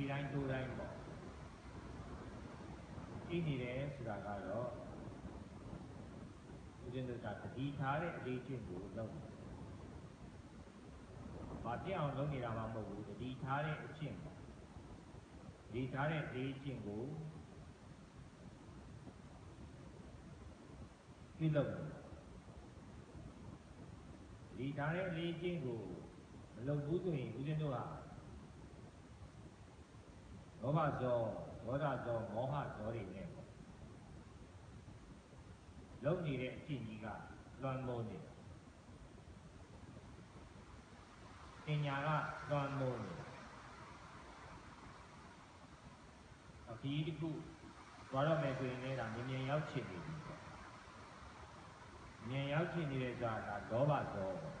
ဒီတိုင်းဒိုးတိုင်းပေါ့သိနေတယ်ဆိုတာကတော့ဦးဇင်းတို့ကတတိထားတဲ့အလေးချင်းကိုလုပ်တယ်။ဘာပြအောင်လုပ်နေတာမှမဟုတ်ဘူးတတိထားတဲ့အချင်းပေါ့။ဒီထားတဲ့အလေးချင်းကိုပြုလုပ်တယ်။ဒီထားတဲ့အလေးချင်းကိုမလုပ်ဘူးဆိုရင်ဦးဇင်းတို့ဟာ လောဘဇောဒေါသဇောမောဟဇောတွေနဲ့ပေါ့လုံးနေတဲ့အဖြစ်ကြီးကလွန်မိုးနေတာပညာကလွန်မိုးနေတာအခီးတစ်ခုသွားတော့မယ်ဆိုရင်လည်းဒါမြင်မြင်ရောက်ချင်နေပြီပေါ့မြင်ရောက်ချင်နေတဲ့ဆိုတာကလောဘဇောပေါ့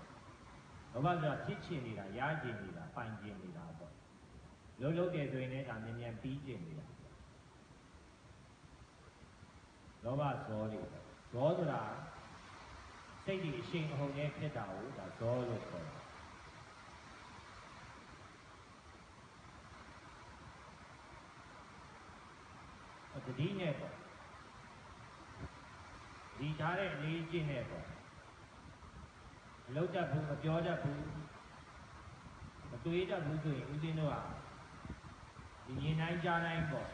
လောဘဆိုတာဖြစ်ချင်နေတာရချင်နေတာပိုင်ချင်နေတာပေါ့ လုံးလုံးတယ်ဆိုရင်လည်းဒါမြင်မြင်ပြီးချင်နေတာလောဘဇောတွေဇောဆိုတာစိတ်ကြီးအရှိန်အဟုန်နဲ့ဖြစ်တာကိုဒါဇောလို့ခေါ်တယ်အတတိနဲ့ပေါ့ဒီထားတဲ့အလေးချင်းနဲ့ပေါ့မလောက်တတ်ဘူးမပြောတတ်ဘူးမတွေးတတ်ဘူးဆိုရင်ဦးဇင်းတို့က ဒီမြင်တိုင်းကြားတိုင်းပေါ့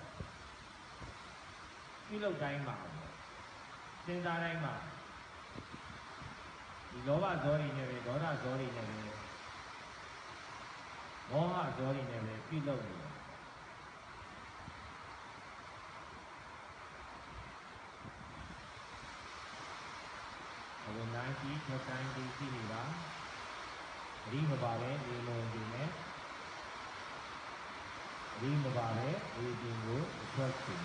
ပြုလုပ်တိုင်းမှာပေါ့စဉ်းစားတိုင်းမှာဒီလောဘဇောတွေနဲ့ပဲဒေါသဇောတွေနဲ့ပဲမောဟဇောတွေနဲ့ပဲပြုလုပ်နေတယ်အဝန်တိုင်းကြီးထတိုင်းကြီးရှိနေတာအရိမပါပဲနေလုံး ဒီမပါပဲဒီပြင်ကိုအထွက်ချင်